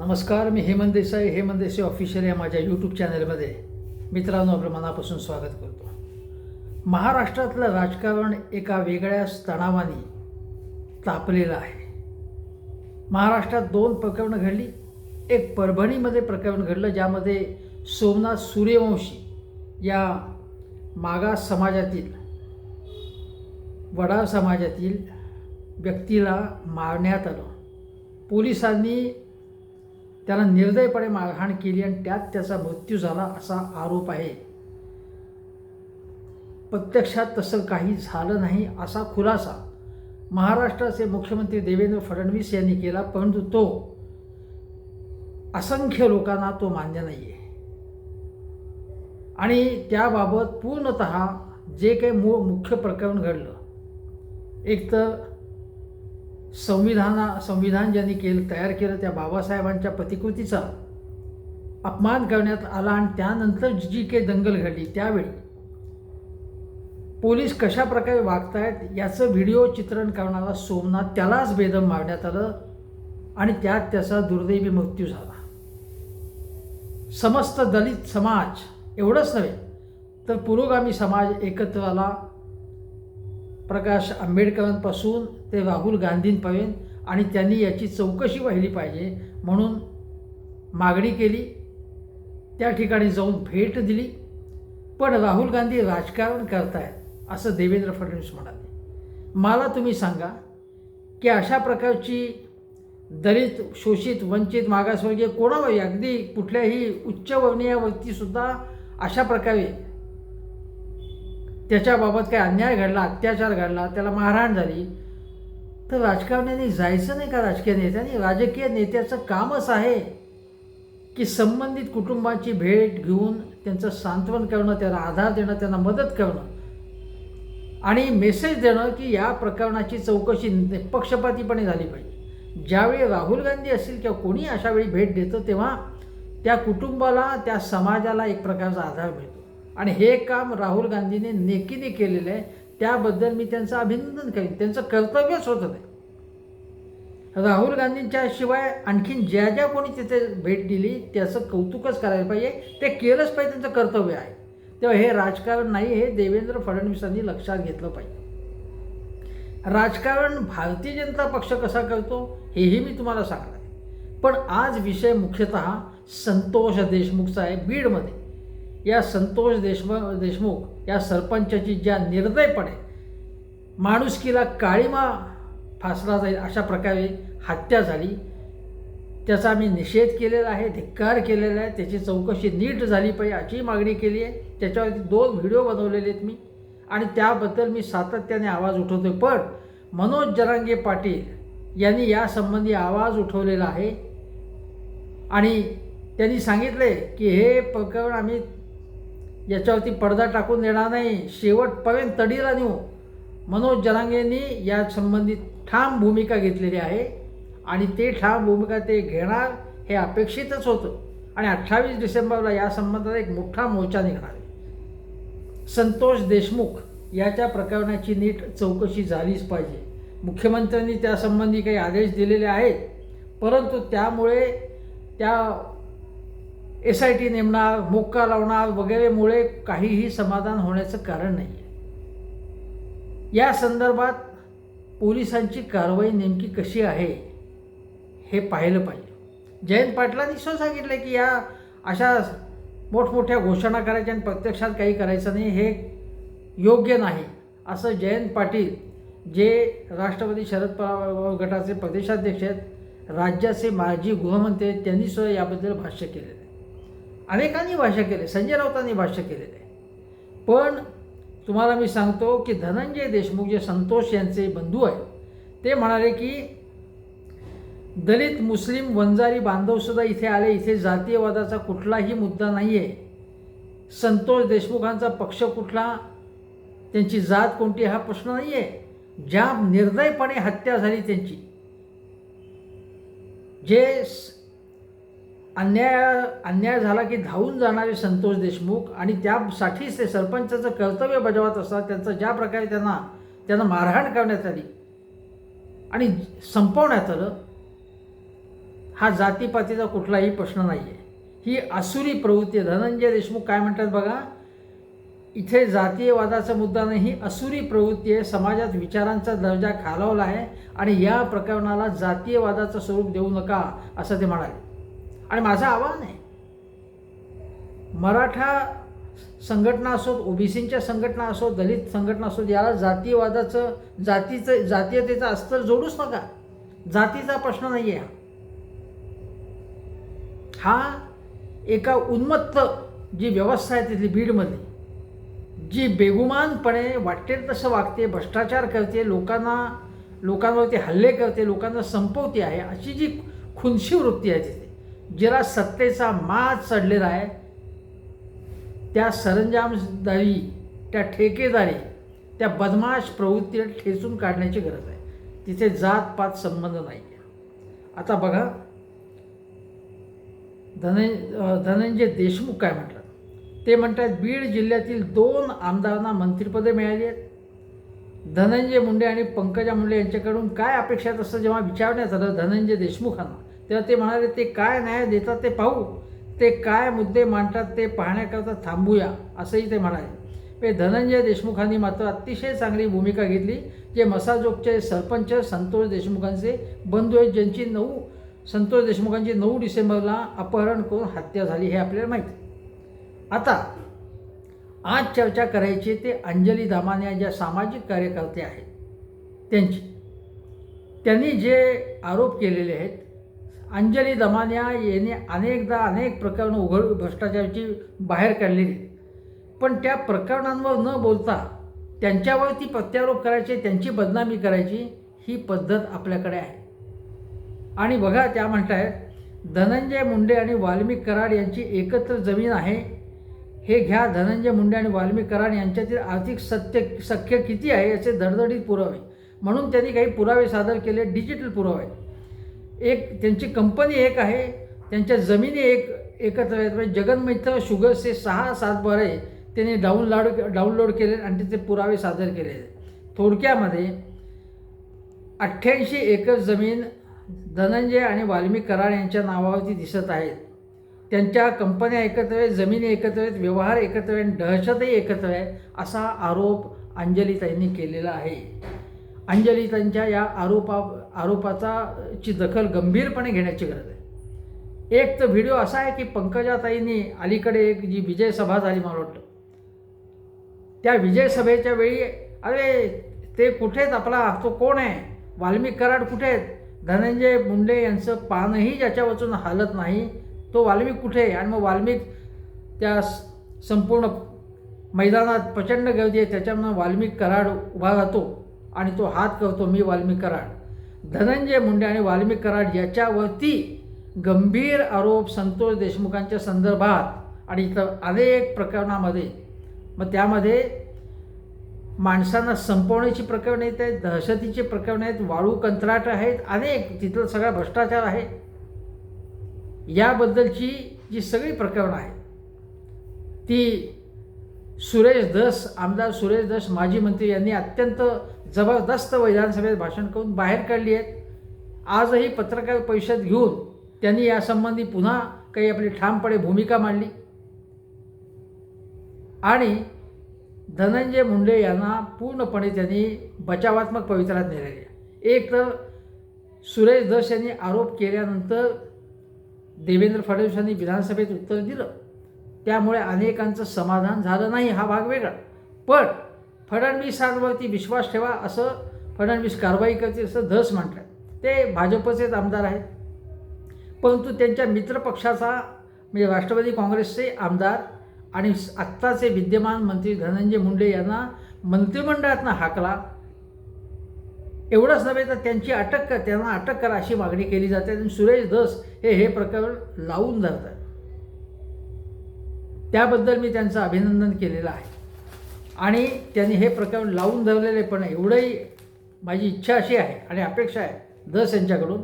नमस्कार मी हेमंत देसाई हेमंत देसाई ऑफिशियल या माझ्या यूट्यूब चॅनलमध्ये मित्रांनो आपलं मनापासून स्वागत करतो. महाराष्ट्रातलं राजकारण एका वेगळ्याच तणावाने तापलेलं आहे. महाराष्ट्रात दोन प्रकरणं घडली. एक परभणीमध्ये प्रकरण घडलं ज्यामध्ये सोमनाथ सूर्यवंशी या मागास समाजातील वडा समाजातील व्यक्तीला मारण्यात आलं. पोलिसांनी त्याला निर्दयपणे मारहाण केली आणि त्यात त्याचा मृत्यू झाला असा आरोप आहे. प्रत्यक्षात तसं काही झालं नाही असा खुलासा महाराष्ट्राचे मुख्यमंत्री देवेंद्र फडणवीस यांनी केला परंतु तो असंख्य लोकांना तो मान्य नाही आहे आणि त्याबाबत पूर्णत जे काही मूळ मुख्य प्रकरण घडलं एक तर संविधाना संविधान ज्यांनी केलं तयार केलं त्या बाबासाहेबांच्या प्रतिकृतीचा अपमान करण्यात आला आणि त्यानंतर जी काही दंगल घडली. त्यावेळी पोलीस कशा प्रकारे वागतायत याचं व्हिडिओ चित्रण करणारा सोमनाथ त्यालाच बेदम मारण्यात आलं आणि त्यात त्याचा दुर्दैवी मृत्यू झाला. समस्त दलित समाज एवढंच नव्हे तर पुरोगामी समाज एकत्र आला. प्रकाश आंबेडकरांपासून ते राहुल गांधींपर्यंत आणि त्यांनी याची चौकशी व्हायली पाहिजे म्हणून मागणी केली. त्या ठिकाणी जाऊन भेट दिली. पण राहुल गांधी राजकारण करतायत असं देवेंद्र फडणवीस म्हणाले. मला तुम्ही सांगा की अशा प्रकारची दलित शोषित वंचित मागासवर्गीय कोणावरही अगदी कुठल्याही उच्चवर्णीयावरतीसुद्धा अशा प्रकारे त्याच्याबाबत काही अन्याय घडला अत्याचार घडला त्याला मारहाण झाली तर राजकारण्यांनी जायचं नाही का राजकीय नेत्यांनी? राजकीय नेत्याचं कामच आहे की संबंधित कुटुंबाची भेट घेऊन त्यांचं सांत्वन करणं त्यांना आधार देणं त्यांना मदत करणं. आणि मेसेज देणं की या प्रकरणाची चौकशी निपक्षपातीपणे झाली पाहिजे. ज्यावेळी राहुल गांधी असतील किंवा कोणी अशावेळी भेट देतं तेव्हा त्या कुटुंबाला त्या समाजाला एक प्रकारचा आधार मिळतो. आणि हे काम राहुल गांधीने नेकीने केलेलं आहे. त्याबद्दल मी त्यांचं अभिनंदन करीन. त्यांचं कर्तव्यच होतं ते राहुल गांधींच्या शिवाय आणखीन ज्या ज्या कोणी तिथे भेट दिली त्याचं कौतुकच करायला पाहिजे. ते केलंच पाहिजे त्यांचं कर्तव्य आहे. तेव्हा हे राजकारण नाही हे देवेंद्र फडणवीसांनी लक्षात घेतलं पाहिजे. राजकारण भारतीय जनता पक्ष कसा करतो हेही मी तुम्हाला सांगणार आहे. पण आज विषय मुख्यतः संतोष देशमुखचा आहे बीडमध्ये. या संतोष देशमुख देशमुख या सरपंचाची ज्या निर्दयपणे माणुसकीला काळीमा फासला जाईल अशा प्रकारे हत्या झाली. त्याचा आम्ही निषेध केलेला आहे धिक्कार केलेला आहे त्याची चौकशी नीट झाली पाहिजे अशी मागणी केली आहे. त्याच्यावरती दोन व्हिडिओ बनवलेले आहेत मी. आणि त्याबद्दल मी सातत्याने आवाज उठवतो पण मनोज जरांगे पाटील यांनी यासंबंधी आवाज उठवलेला आहे. आणि त्यांनी सांगितले की हे प्रकरण आम्ही याच्यावरती पडदा टाकून देणार नाही. शेवटपर्यंत तडीला नेऊ. मनोज जरांगेंनी या संबंधित ठाम भूमिका घेतलेली आहे आणि ते ठाम भूमिका ते घेणार हे अपेक्षितच होतं. आणि अठ्ठावीस डिसेंबरला या संबंधात एक मोठा मोर्चा निघणार आहे. संतोष देशमुख याच्या प्रकरणाची नीट चौकशी झालीच पाहिजे. मुख्यमंत्र्यांनी त्यासंबंधी काही आदेश दिलेले आहेत. परंतु त्यामुळे त्या एस आय टी नेमणार मोक्का लावणार वगैरेमुळे काहीही समाधान होण्याचं कारण नाही आहे या संदर्भात पोलिसांची कारवाई नेमकी कशी आहे हे पाहिलं पाहिजे. जयंत पाटलांनी स्वतः सांगितलं की या अशा मोठमोठ्या घोषणा करायच्या आणि प्रत्यक्षात काही करायचं नाही हे योग्य नाही. असं जयंत पाटील जे राष्ट्रवादी शरद पवार गटाचे प्रदेशाध्यक्ष आहेत राज्याचे माजी गृहमंत्री आहेत त्यांनी सुद्धा याबद्दल भाष्य केले आहे. अनेकांनी भाष्य केले संजय राऊतांनी भाष्य केलेलं. आहे पण तुम्हाला मी सांगतो की धनंजय देशमुख जे संतोष यांचे बंधू आहेत ते म्हणाले की दलित मुस्लिम वंजारी बांधवसुद्धा इथे आले इथे जातीयवादाचा कुठलाही मुद्दा नाही आहे संतोष देशमुखांचा पक्ष कुठला? त्यांची जात कोणती हा प्रश्न नाही आहे ज्या निर्दयपणे हत्या झाली त्यांची जे अन्याय अन्याय झाला की धावून जाणारे संतोष देशमुख आणि त्यासाठीच ते सरपंचाचं कर्तव्य बजावत असतात. त्यांचं ज्या प्रकारे त्यांना त्यांना मारहाण करण्यात आली आणि संपवण्यात आलं हा जातीपातीचा कुठलाही प्रश्न नाही आहे ही आसुरी प्रवृत्ती आहे. धनंजय देशमुख काय म्हणतात बघा? इथे जातीयवादाचा मुद्दा नाही ही असुरी प्रवृत्ती आहे. समाजात विचारांचा दर्जा खालावला आहे आणि या प्रकरणाला जातीयवादाचं स्वरूप देऊ नका असं ते म्हणाले. आणि माझं आव्हान आहे मराठा संघटना असोत ओबीसींच्या संघटना असोत दलित संघटना असोत याला जातीयवादाचं जातीचं जातीयतेचं अस्तर जोडूच नका. जातीचा प्रश्न नाही आहे हा एका उन्मत्त जी व्यवस्था आहे तिथली बीडमध्ये जी बेगुमानपणे वाटेल तसं वागते भ्रष्टाचार करते लोकांना लोकांवरती हल्ले करते लोकांना संपवते आहे अशी जी खुनशी वृत्ती आहे तिथे ज्याला सत्तेचा माज चढलेला आहे त्या सरंजामदारी त्या ठेकेदारी त्या बदमाश प्रवृत्तीला ठेचून काढण्याची गरज आहे. तिथे जात पात संबंध नाही आहे आता बघा धनं धनंजय देशमुख काय म्हणतात ते म्हणतात बीड जिल्ह्यातील दोन आमदारांना मंत्रिपदे मिळाली आहेत. धनंजय मुंडे आणि पंकजा मुंडे यांच्याकडून काय अपेक्षा असतं जेव्हा विचारण्यात आलं धनंजय देशमुखांना तेव्हा ते म्हणाले ते काय न्याय देतात ते पाहू. ते काय मुद्दे मांडतात ते पाहण्याकरता थांबूया असंही ते म्हणाले. पे धनंजय देशमुखांनी मात्र अतिशय चांगली भूमिका घेतली जे मसाजोगचे सरपंच संतोष देशमुखांचे बंधू आहेत ज्यांची नऊ संतोष देशमुखांची नऊ डिसेंबरला अपहरण करून हत्या झाली हे आपल्याला माहिती. आता आज चर्चा करायची ते अंजली दामाने ज्या सामाजिक कार्यकर्ते आहेत त्यांची. त्यांनी जे आरोप केलेले आहेत अंजली दमानिया यांनी अनेकदा अनेक प्रकरणं उघड भ्रष्टाचाराची बाहेर काढलेली. पण त्या प्रकरणांवर न बोलता त्यांच्यावरती प्रत्यारोप करायचे त्यांची बदनामी करायची ही पद्धत आपल्याकडे आहे. आणि बघा त्या म्हणतायत धनंजय मुंडे आणि वाल्मिक कराड यांची एकत्र जमीन आहे. हे घ्या धनंजय मुंडे आणि वाल्मिक कराड यांच्यातील आर्थिक सत्य सख्य किती आहे याचे धडधडीत पुरावे. म्हणून त्यांनी काही पुरावे सादर केले डिजिटल पुरावे. एक त्यांची कंपनी एक आहे त्यांच्या जमिनी एक एकत्र आहेत. म्हणजे जगन्मित्र शुगर्सचे सहा सात बारे त्यांनी डाउनलोड डाउनलोड केले आणि त्याचे पुरावे सादर केले. थोडक्यामध्ये अठ्ठ्याऐंशी एकर जमीन धनंजय आणि वाल्मिक कराड यांच्या नावावरती दिसत आहेत. त्यांच्या कंपन्या एकत्र आहेत जमिनी एकत्र आहेत व्यवहार एकत्र आहे आणि दहशतही एकत्र आहे असा आरोप अंजलीताईंनी केलेला आहे. अंजलीताईंच्या या आरोपा आरोपाचा ची दखल गंभीरपणे घेण्याची गरज आहे. एक तर व्हिडिओ असा आहे की पंकजाताईंनी अलीकडे एक जी विजय सभा झाली मला वाटतं. त्या विजय सभेच्या वेळी अरे ते कुठे आहेत आपला तो कोण आहे? वाल्मिक कराड कुठे आहेत? धनंजय मुंडे यांचं पानही ज्याच्या वाचून हालत नाही तो वाल्मिक कुठे आहे? आणि मग वाल्मिक त्या स- संपूर्ण मैदानात प्रचंड गर्दी आहे त्याच्यामुळं वाल्मिक कराड उभा राहतो. आणि तो हात करतो मी वाल्मिक कराड. धनंजय मुंडे आणि वाल्मिक कराड याच्यावरती गंभीर आरोप संतोष देशमुखांच्या संदर्भात आणि इतर अनेक प्रकरणामध्ये. मग त्यामध्ये माणसांना संपवण्याची प्रकरणं येत आहेत दहशतीची प्रकरणं आहेत वाळू कंत्राट आहेत अनेक तिथलं सगळा भ्रष्टाचार आहे. याबद्दलची जी सगळी प्रकरणं आहेत ती सुरेश दस आमदार सुरेश दस माजी मंत्री यांनी अत्यंत जबरदस्त विधानसभेत भाषण करून बाहेर काढली आहेत. आजही पत्रकार परिषद घेऊन त्यांनी यासंबंधी पुन्हा काही आपली ठामपणे भूमिका मांडली. आणि धनंजय मुंडे यांना पूर्णपणे त्यांनी बचावात्मक पवित्रात नेलेले आहे. एक तर सुरेश दस यांनी आरोप केल्यानंतर देवेंद्र फडणवीस यांनी विधानसभेत उत्तर दिलं. त्यामुळे अनेकांचं समाधान झालं नाही हा भाग वेगळा. पण फडणवीसांवरती विश्वास ठेवा असं फडणवीस कारवाई करतील असं धस म्हणतात. ते भाजपचेच आमदार आहेत. परंतु त्यांच्या मित्रपक्षाचा म्हणजे राष्ट्रवादी काँग्रेसचे आमदार आणि आत्ताचे विद्यमान मंत्री धनंजय मुंडे यांना मंत्रिमंडळातनं हाकला. एवढंच नव्हे तर त्यांची अटक कर त्यांना अटक करा अशी मागणी केली जाते आणि सुरेश धस हे हे प्रकरण लावून धरतात. त्याबद्दल मी त्यांचं अभिनंदन केलेलं आहे. आणि त्यांनी हे प्रकरण लावून धरलेले पण एवढंही माझी इच्छा अशी आहे आणि अपेक्षा आहे दस यांच्याकडून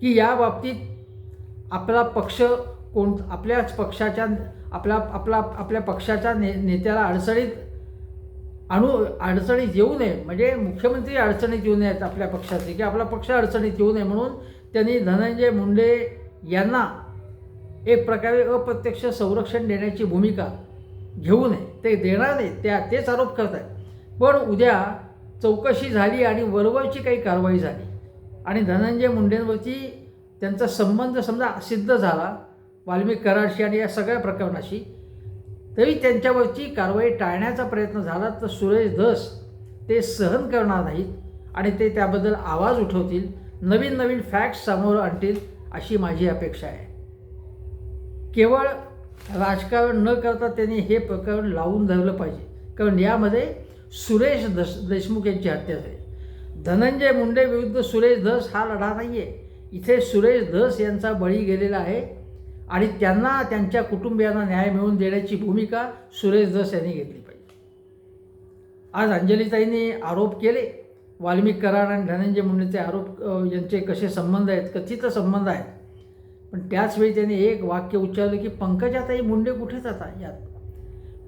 की या बाबतीत आपला पक्ष कोण आपल्याच पक्षाच्या आपला आपला आपल्या पक्षाच्या ने नेत्याला अडचणीत आणू अडचणीत येऊ नये. म्हणजे मुख्यमंत्री अडचणीत येऊ नयेत आपल्या पक्षाचे की आपला पक्ष अडचणीत येऊ नये म्हणून त्यांनी धनंजय मुंडे यांना एक प्रकारे अप्रत्यक्ष संरक्षण देण्याची भूमिका घेऊ नये ते देणार नाही त्या तेच आरोप करत आहेत पण उद्या चौकशी झाली आणि वरवरची काही कारवाई झाली आणि धनंजय मुंडेंवरती त्यांचा संबंध समजा सिद्ध झाला वाल्मिक कराडशी आणि या सगळ्या प्रकरणाशी तरी त्यांच्यावरची कारवाई टाळण्याचा प्रयत्न झाला तर सुरेश धस ते सहन करणार नाहीत आणि ते त्याबद्दल आवाज उठवतील नवीन नवीन फॅक्ट्स समोर आणतील अशी माझी अपेक्षा आहे. केवळ राजकारण न करता त्यांनी हे प्रकरण लावून धरलं पाहिजे. कारण यामध्ये सुरेश दस देशमुख यांची हत्या झाली. धनंजय मुंडे विरुद्ध सुरेश धस हा लढा नाही आहे इथे सुरेश धस यांचा बळी गेलेला आहे आणि त्यांना त्यांच्या कुटुंबियांना न्याय मिळवून देण्याची भूमिका सुरेश धस यांनी घेतली पाहिजे. आज अंजलीताईंनी आरोप केले. वाल्मिक कराड आणि धनंजय मुंडेचे आरोप यांचे कसे संबंध आहेत कथित संबंध आहेत पण त्याचवेळी त्यांनी एक वाक्य उच्चारलं की पंकजाताई मुंडे कुठे जातात यात?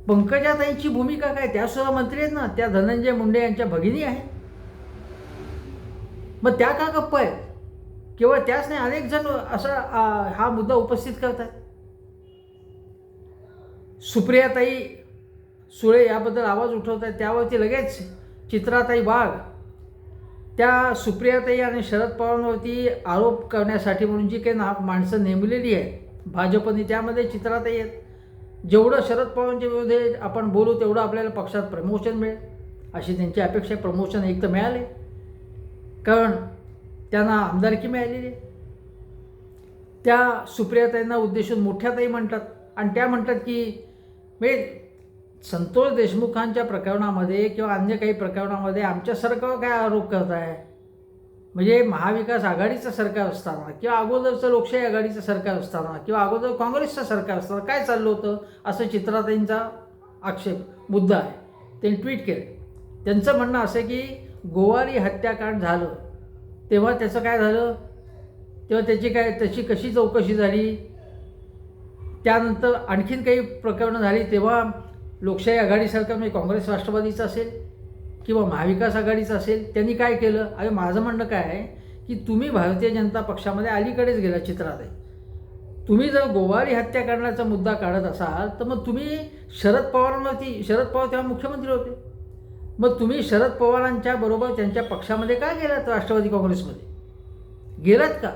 पंकजाताईंची भूमिका काय? त्या सुद्धा मंत्री आहेत ना. त्या धनंजय मुंडे यांच्या भगिनी आहेत. मग त्या का गप्प आहेत? केवळ त्याच नाही अनेक जण असा हा मुद्दा उपस्थित करतात. सुप्रियाताई सुळे याबद्दल आवाज उठवत आहेत त्यावरती लगेच चित्राताई वाघ त्या सुप्रियाताई आणि शरद पवारांवरती आरोप करण्यासाठी म्हणून जी काही ना माणसं नेमलेली आहेत भाजपने त्यामध्ये चित्रातही आहेत. जेवढं शरद पवारांच्या विरोधात आपण बोलू तेवढं आपल्याला पक्षात प्रमोशन मिळेल. अशी त्यांची अपेक्षा आहे. प्रमोशन एक तर मिळाले. कारण त्यांना आमदारकी मिळालेली. आहे त्या सुप्रियाताईंना उद्देशून मोठ्याताई म्हणतात आणि त्या म्हणतात की म्हणजे संतोष देशमुखांच्या प्रकरणामध्ये किंवा अन्य काही प्रकरणामध्ये आमच्या काय आरोप करत आहे म्हणजे महाविकास आघाडीचं सरकार असताना किंवा अगोदरचं लोकशाही आघाडीचं सरकार असताना किंवा अगोदर काँग्रेसचं सरकार असताना काय चाललं होतं? असं चित्राताईंचा आक्षेप मुद्दा आहे. त्यांनी ट्विट केलं. त्यांचं म्हणणं असं की गोवारी हत्याकांड झालं. तेव्हा त्याचं काय झालं? तेव्हा त्याची काय त्याची कशी चौकशी झाली? त्यानंतर आणखीन काही प्रकरणं झाली. तेव्हा लोकशाही आघाडी सरकार म्हणजे काँग्रेस राष्ट्रवादीचं असेल किंवा महाविकास आघाडीचं असेल त्यांनी काय केलं? अरे माझं म्हणणं काय आहे की तुम्ही भारतीय जनता पक्षामध्ये अलीकडेच गेला चित्रात. आहे तुम्ही जर गोवारी हत्या करण्याचा मुद्दा काढत असाल तर मग तुम्ही शरद पवारांवरती शरद पवार तेव्हा मुख्यमंत्री होते. मग तुम्ही शरद पवारांच्या बरोबर त्यांच्या पक्षामध्ये का गेलात राष्ट्रवादी काँग्रेसमध्ये? गेलात का?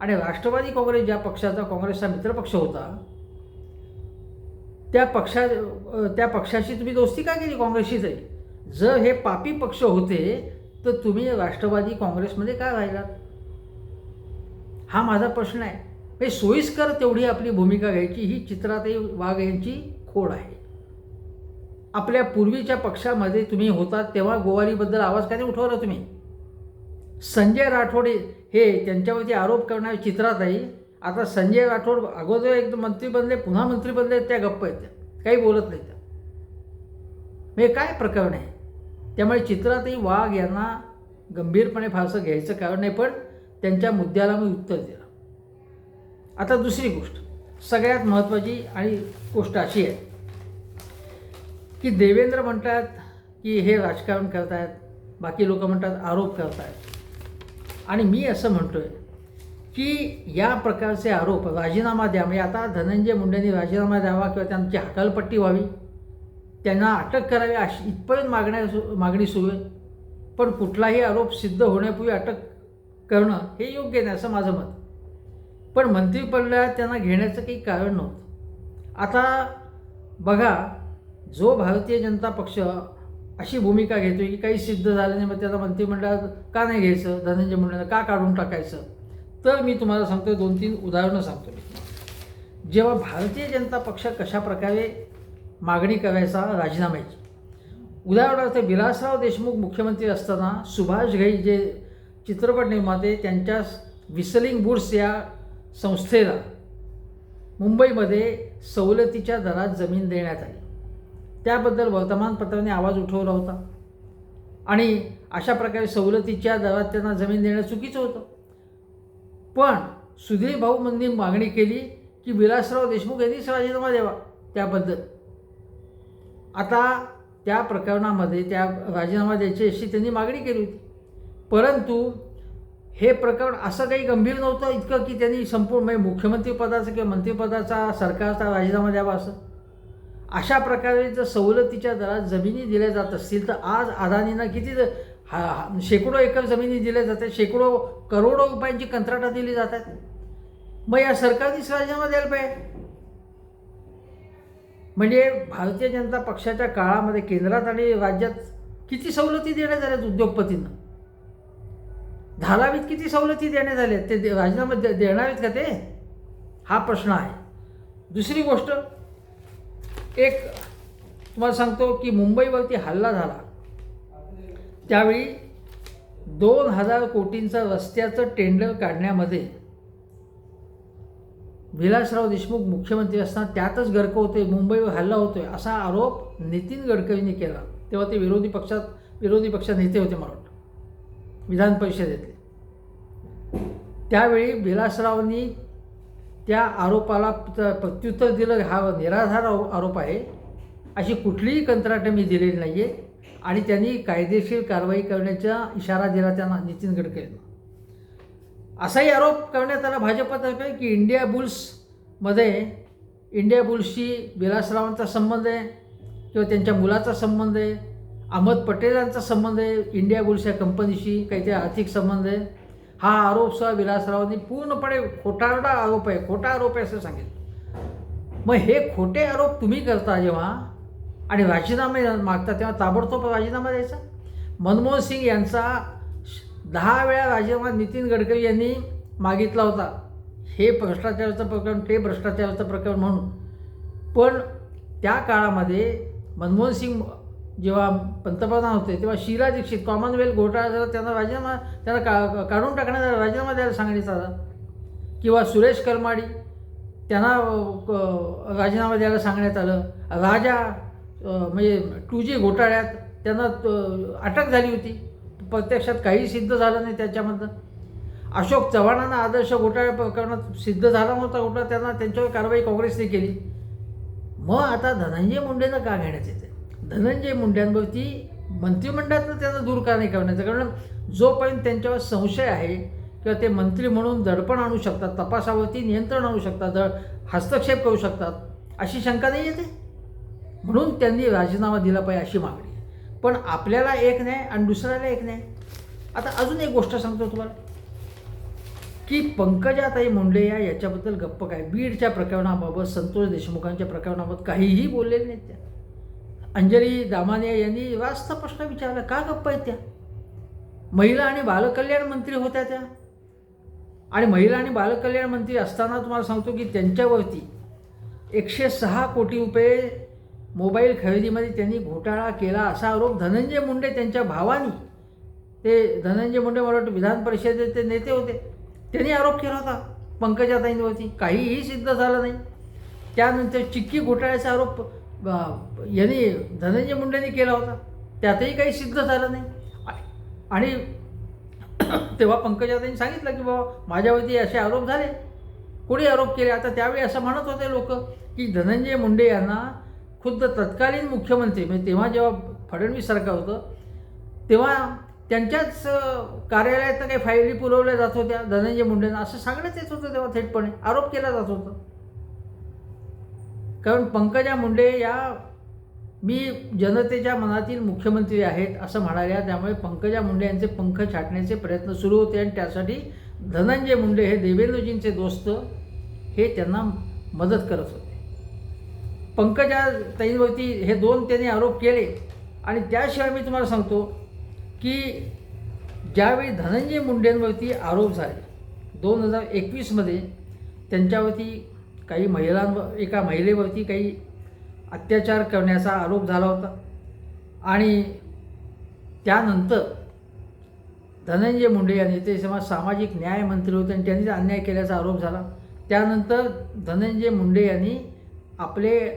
आणि राष्ट्रवादी काँग्रेस ज्या पक्षाचा काँग्रेसचा मित्रपक्ष होता त्या पक्षा त्या पक्षाशी तुम्ही दोस्ती का केली? काँग्रेसशी आहे. जर हे पापी पक्ष होते तर तुम्ही राष्ट्रवादी काँग्रेसमध्ये का राहिलात? हा माझा प्रश्न आहे. हे सोयीस्कर तेवढी आपली भूमिका घ्यायची ही चित्राताई वाघ यांची खोड आहे. आपल्या पूर्वीच्या पक्षामध्ये तुम्ही होतात तेव्हा गोवारीबद्दल आवाज काही उठवला तुम्ही? संजय राठोडे हे त्यांच्यावरती आरोप करणारे चित्राताई आता संजय राठोड अगोदर एकदा मंत्री बनले पुन्हा मंत्री बनले त्या गप्प आहेत त्या. काही बोलत नाही त्या. म्हणजे काय प्रकरण आहे? त्यामुळे चित्रातही वाघ यांना गंभीरपणे फारसं घ्यायचं कारण नाही पण त्यांच्या मुद्द्याला मी उत्तर दिलं. आता दुसरी गोष्ट सगळ्यात महत्त्वाची आणि गोष्ट अशी आहे की देवेंद्र म्हणतात की हे राजकारण करतायत बाकी लोक म्हणतात आरोप करतायत. आणि मी असं म्हणतो आहे की या प्रकारचे आरोप राजीनामा द्या. म्हणजे आता धनंजय मुंडेंनी राजीनामा द्यावा किंवा त्यांची हकालपट्टी व्हावी त्यांना अटक करावी अशी इथपर्यंत मागण्या सु- मागणी सुरू आहे. पण कुठलाही आरोप सिद्ध होण्यापूर्वी अटक करणं हे योग्य नाही असं माझं मत. पण मंत्रिपदात त्यांना घेण्याचं काही कारण नव्हतं. आता बघा जो भारतीय जनता पक्ष अशी भूमिका घेतो की काही सिद्ध झालं नाही मग त्याला मंत्रिमंडळात का नाही घ्यायचं? धनंजय मुंडेंना का काढून टाकायचं? तर मी तुम्हाला सांगतो दोन तीन उदाहरणं सांगतो मी. जेव्हा भारतीय जनता पक्ष कशा प्रकारे मागणी करायचा राजीनाम्याची उदाहरणार्थ विलासराव देशमुख मुख्यमंत्री असताना सुभाष घई जे चित्रपट निर्माते त्यांच्या विसलिंग बुड्स या संस्थेला मुंबईमध्ये सवलतीच्या दरात जमीन देण्यात आली. त्याबद्दल वर्तमानपत्राने आवाज उठवला होता. आणि अशा प्रकारे सवलतीच्या दरात त्यांना जमीन देणं चुकीचं होतं. पण सुधीर भाऊ मागणी केली की विलासराव देशमुख यांनीच राजीनामा द्यावा त्याबद्दल. आता त्या प्रकरणामध्ये त्या राजीनामा द्यायची अशी त्यांनी मागणी केली होती. परंतु हे प्रकरण असं काही गंभीर नव्हतं इतकं की त्यांनी संपूर्ण म्हणजे मुख्यमंत्रीपदाचा किंवा मंत्रिपदाचा सरकारचा राजीनामा द्यावा असं. अशा प्रकारे जर सवलतीच्या दरात जमिनी दिल्या जात असतील तर आज अदानीनं किती हा शेकडो एकर जमिनी दिल्या जातात शेकडो करोडो रुपयांची कंत्राटं दिली जातात. मग या सरकारनीच राजीनामा द्यायला पाहिजे. म्हणजे भारतीय जनता पक्षाच्या काळामध्ये केंद्रात आणि राज्यात किती सवलती देण्यात आल्यात उद्योगपतींना? धारावीत किती सवलती देण्यात आल्या ते दे- राजीनामा दे देणार का ते? हा प्रश्न आहे. दुसरी गोष्ट एक तुम्हाला सांगतो की मुंबईवरती हल्ला झाला. त्यावेळी दोन हजार कोटींचं रस्त्याचं टेंडर काढण्यामध्ये विलासराव देशमुख मुख्यमंत्री असताना त्यातच गरक होते मुंबईवर हल्ला होतोय असा आरोप नितीन गडकरींनी केला. तेव्हा ते विरोधी पक्षात विरोधी पक्ष नेते होते मला वाटतं. विधान परिषदेतले. त्यावेळी विलासरावनी त्या आरोपाला प्रत्युत्तर दिलं. हा निराधार आरोप आहे. अशी कुठलीही कंत्राटं मी दिलेली नाही आहे आणि त्यांनी कायदेशीर कारवाई करण्याचा इशारा दिला त्यांना नितीन गडकरींना. असाही आरोप करण्यात आला भाजपातर्फे की इंडिया बुल्समध्ये इंडिया बुल्सशी विलासरावांचा संबंध आहे किंवा त्यांच्या मुलाचा संबंध आहे अहमद पटेलांचा संबंध आहे इंडिया बुल्स या कंपनीशी काहीतरी आर्थिक संबंध आहे. हा आरोप सुद्धा विलासरावांनी पूर्णपणे खोटारडा आरोप आहे खोटा आरोप आहे असं सांगितलं. मग हे खोटे आरोप तुम्ही करता जेव्हा आणि राजीनामे मागता तेव्हा ताबडतोब राजीनामा द्यायचा. मनमोहन सिंग यांचा दहा वेळा राजीनामा नितीन गडकरी यांनी मागितला होता. हे भ्रष्टाचाराचं प्रकरण ते भ्रष्टाचाराचं प्रकरण म्हणून. पण त्या काळामध्ये मनमोहन सिंग जेव्हा पंतप्रधान होते तेव्हा शीला दीक्षित कॉमनवेल्थ घोटाळा झाला त्यांना राजीनामा त्यांना का काढून टाकण्याचा राजीनामा द्यायला सांगण्यात आला. किंवा सुरेश करमाडी त्यांना क- राजीनामा द्यायला सांगण्यात आलं. राजा म्हणजे टू जी घोटाळ्यात त्यांना अटक झाली होती. प्रत्यक्षात काही सिद्ध झालं नाही त्याच्यामधलं अशोक चव्हाणांना आदर्श घोटाळ्या प्रकरणात सिद्ध झाला नव्हता घोटाळा त्यांना त्यांच्यावर कारवाई काँग्रेसने केली. मग आता धनंजय मुंडेनं का घेण्यात येते धनंजय मुंड्यांवरती मंत्रिमंडळातनं त्यांना दूर का नाही करण्याचं? कारण जोपर्यंत त्यांच्यावर संशय आहे किंवा ते मंत्री म्हणून दडपण आणू शकतात तपासावरती नियंत्रण आणू शकतात दड हस्तक्षेप करू शकतात अशी शंका नाही येते? म्हणून त्यांनी राजीनामा दिला पाहिजे अशी मागणी पण आपल्याला एक नाही आणि दुसऱ्याला एक नाही आता अजून एक गोष्ट सांगतो तुम्हाला. की पंकजाताई मुंडे या याच्याबद्दल गप्प काय? बीडच्या प्रकरणाबाबत संतोष देशमुखांच्या प्रकरणाबाबत काहीही बोललेले नाहीत त्या. अंजली दामाने यांनी वास्त प्रश्न विचारला का गप्प आहेत त्या? महिला आणि बालकल्याण मंत्री होत्या त्या. आणि महिला आणि बालकल्याण मंत्री असताना तुम्हाला सांगतो की त्यांच्यावरती एकशे सहा कोटी रुपये मोबाईल खरेदीमध्ये त्यांनी घोटाळा केला असा आरोप धनंजय मुंडे त्यांच्या भावानी. ते धनंजय मुंडे मला वाटतं विधान परिषदेचे ते नेते होते. त्यांनी आरोप केला होता पंकजाताईंवरती. काहीही सिद्ध झालं नाही. त्यानंतर चिक्की घोटाळ्याचा आरोप यांनी धनंजय मुंडेंनी केला होता. त्यातही काही सिद्ध झालं नाही. आणि तेव्हा पंकजाताईंनी सांगितलं की बाबा माझ्यावरती असे आरोप झाले. कोणी आरोप केले? आता त्यावेळी असं म्हणत होते लोक की धनंजय मुंडे यांना खुद्द तत्कालीन मुख्यमंत्री म्हणजे तेव्हा जेव्हा फडणवीस सरकार होतं तेव्हा त्यांच्याच कार्यालयात काही फायली पुरवल्या जात होत्या धनंजय मुंडेंना. असं सांगण्यात येत होतं तेव्हा थेटपणे. आरोप केला जात होता. कारण पंकजा मुंडे या मी जनतेच्या मनातील मुख्यमंत्री आहेत असं म्हणाल्या त्यामुळे पंकजा मुंडे यांचे पंख छाटण्याचे प्रयत्न सुरू होते आणि त्यासाठी धनंजय मुंडे हे देवेंद्रजींचे दोस्त हे त्यांना मदत करत होते. पंकजा ताईंवरती हे दोन त्यांनी आरोप केले. आणि त्याशिवाय मी तुम्हाला सांगतो की ज्यावेळी धनंजय मुंडेंवरती आरोप झाले दोन हजार एकवीसमध्ये त्यांच्यावरती काही महिलांवर एका महिलेवरती काही अत्याचार करण्याचा आरोप झाला होता. आणि त्यानंतर धनंजय मुंडे यांनी ते समाज सामाजिक न्याय मंत्री होते आणि त्यांनी अन्याय केल्याचा आरोप झाला त्यानंतर धनंजय मुंडे यांनी आपले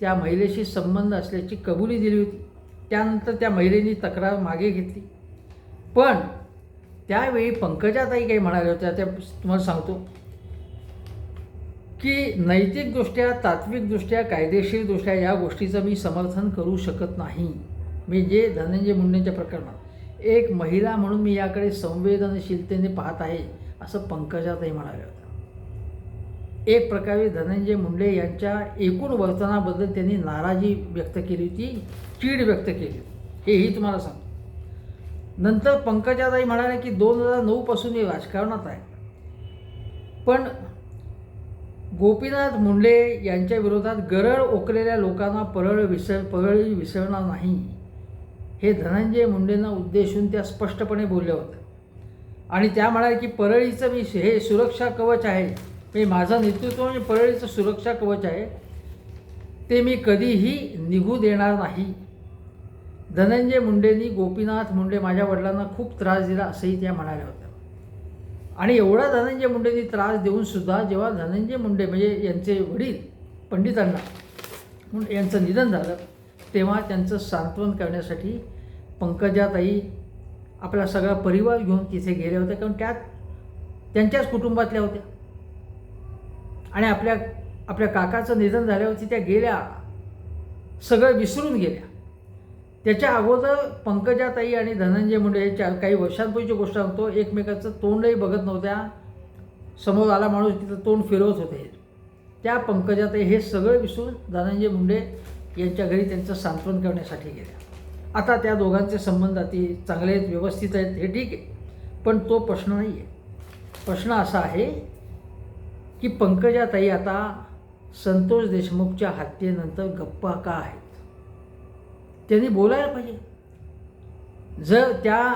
त्या महिलेशी संबंध असल्याची कबुली दिली होती. त्यानंतर त्या महिलेने तक्रार मागे घेतली. पण त्यावेळी पंकजाताई काही म्हणाल्या होत्या त्या तुम्हाला सांगतो. की नैतिकदृष्ट्या तात्विकदृष्ट्या कायदेशीरदृष्ट्या या गोष्टीचं मी समर्थन करू शकत नाही. मी जे धनंजय मुंडेंच्या प्रकरणात एक महिला म्हणून मी याकडे संवेदनशीलतेने पाहत आहे असं पंकजाताई म्हणाल्या. होत्या एक प्रकारे धनंजय मुंडे यांच्या एकूण वर्तनाबद्दल त्यांनी नाराजी व्यक्त केली होती चीड व्यक्त केली. हेही तुम्हाला सांगतो. नंतर पंकजाताई म्हणाल्या की दोन हजार नऊपासून मी राजकारणात आहे. पण गोपीनाथ मुंडे यांच्या विरोधात गरळ ओकलेल्या लोकांना परळ विसर परळी विसरणार नाही. हे धनंजय मुंडेंना उद्देशून त्या स्पष्टपणे बोलल्या होत्या. आणि त्या म्हणाल्या की परळीचं मी हे सुरक्षा कवच आहे. म्हणजे माझं नेतृत्व म्हणजे परळीचं सुरक्षा कवच आहे ते मी कधीही निघू देणार नाही. धनंजय मुंडेंनी गोपीनाथ मुंडे माझ्या वडिलांना खूप त्रास दिला असंही त्या म्हणाल्या होत्या. आणि एवढा धनंजय मुंडेंनी त्रास देऊन सुद्धा जेव्हा धनंजय मुंडे म्हणजे यांचे वडील पंडितांना यांचं निधन झालं तेव्हा त्यांचं सांत्वन करण्यासाठी पंकजाताई आपला सगळा परिवार घेऊन तिथे गेल्या होत्या कारण त्यात त्यांच्याच कुटुंबातल्या होत्या. आणि आपल्या आपल्या काकाचं निधन झाल्यावरती त्या गेल्या. सगळं विसरून गेल्या. त्याच्या अगोदर पंकजाताई आणि धनंजय मुंडे याच्या काही वर्षांपूर्वीची गोष्ट सांगतो. एकमेकाचं तोंडही बघत नव्हत्या. समोर आला माणूस तिथं तोंड फिरवत होते. त्या पंकजाताई हे सगळं विसरून धनंजय मुंडे यांच्या घरी त्यांचं सांत्वन करण्यासाठी गेल्या. आता त्या दोघांचे संबंध अति चांगले आहेत व्यवस्थित आहेत हे ठीक आहे. पण तो प्रश्न नाही आहे प्रश्न असा आहे की पंकजाताई आता संतोष देशमुखच्या हत्येनंतर गप्पा का आहेत? त्यांनी बोलायला पाहिजे. जर त्या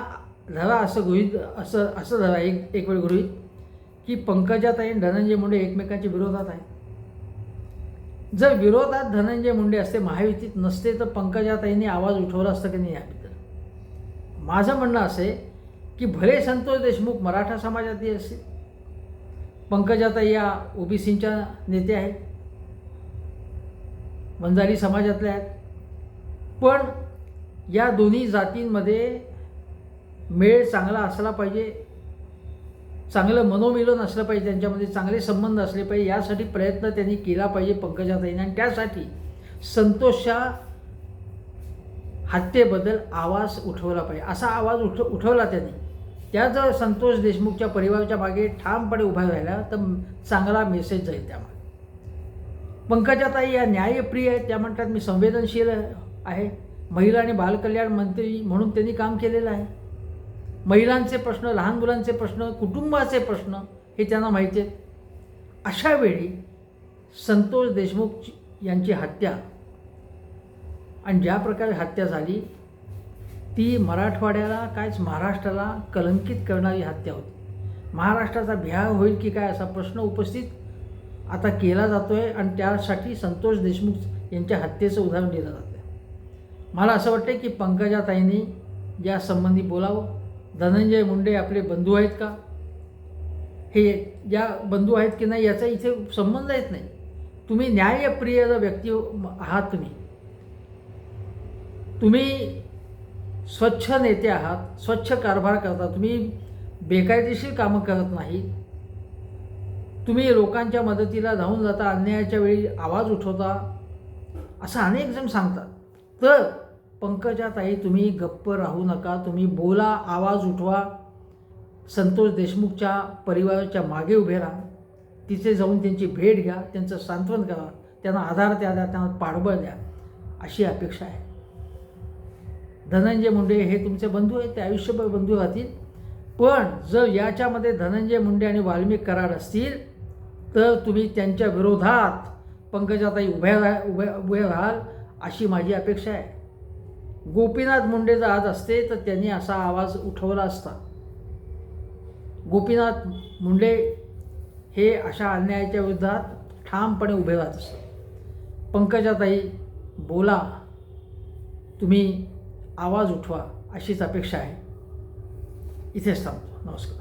धरा असं गृहित असं असं धरा एक एक वेळ गृहित की पंकजाताई आणि धनंजय मुंडे एकमेकांच्या विरोधात आहेत. जर विरोधात धनंजय मुंडे असते महायुतीत नसते तर पंकजाताईंनी आवाज उठवला असता की नाही याबद्दल माझं म्हणणं असं आहे की भले संतोष देशमुख मराठा समाजातही असतील पंकजाताई या ओबीसींच्या नेत्या आहेत. वंजारी समाजातल्या आहेत. पण या दोन्ही जातींमध्ये मेळ चांगला असला पाहिजे. चांगलं मनोमिलन असलं पाहिजे. त्यांच्यामध्ये चांगले संबंध असले पाहिजे. यासाठी प्रयत्न त्यांनी केला पाहिजे पंकजाताईने. आणि त्यासाठी संतोषच्या हत्येबद्दल आवाज उठवला पाहिजे. असा आवाज उठ उठवला त्यांनी. त्या जर संतोष देशमुखच्या परिवाराच्या मागे ठामपणे उभा राहिला तर चांगला मेसेज जाईल त्यामध्ये. पंकजाताई या न्यायप्रिय आहेत त्या म्हणतात मी संवेदनशील आहे. महिला आणि बालकल्याण मंत्री म्हणून त्यांनी काम केलेलं आहे. महिलांचे प्रश्न लहान मुलांचे प्रश्न कुटुंबाचे प्रश्न हे त्यांना माहिती आहेत. अशा वेळी संतोष देशमुख यांची हत्या आणि ज्या प्रकारे हत्या झाली ती मराठवाड्याला कायच महाराष्ट्राला कलंकित करणारी हत्या होती. महाराष्ट्राचा भ्याव होईल की काय असा प्रश्न उपस्थित आता केला जातो आहे आणि त्यासाठी संतोष देशमुख यांच्या हत्येचं उदाहरण दिलं जातं मला असं वाटतं की पंकजाताईंनी या संबंधी बोलावं. धनंजय मुंडे आपले बंधू आहेत का? हे या बंधू आहेत की नाही याचा इथे संबंध येत नाही. तुम्ही न्यायप्रिय व्यक्ती आहात तुम्ही. तुम्ही स्वच्छ नेते आहात स्वच्छ कारभार करता तुम्ही बेकायदेशीर कामं करत नाही. तुम्ही लोकांच्या मदतीला धावून जाता अन्यायाच्या वेळी आवाज उठवता असं अनेक जण सांगतात. तर पंकजाताई तुम्ही गप्प राहू नका तुम्ही बोला आवाज उठवा. संतोष देशमुखच्या परिवाराच्या मागे उभे राहा. तिथे जाऊन त्यांची भेट घ्या त्यांचं सांत्वन करा त्यांना आधार द्या द्या त्यांना पाठबळ द्या अशी अपेक्षा आहे. धनंजय मुंडे हे तुमचे बंधू आहेत ते आयुष्यभर बंधू राहतील. पण जर याच्यामध्ये धनंजय मुंडे आणि वाल्मिक करार असतील तर तुम्ही त्यांच्या विरोधात पंकजाताई उभ्या राह उभ्या उभे राहाल अशी माझी अपेक्षा आहे. गोपीनाथ मुंडे जर आज असते तर त्यांनी असा आवाज उठवला असता. गोपीनाथ मुंडे हे अशा अन्यायाच्या विरोधात ठामपणे उभे राहत असतात. पंकजाताई बोला. तुम्ही आवाज उठवा अशीच अपेक्षा आहे. इथेच थांबतो. नमस्कार.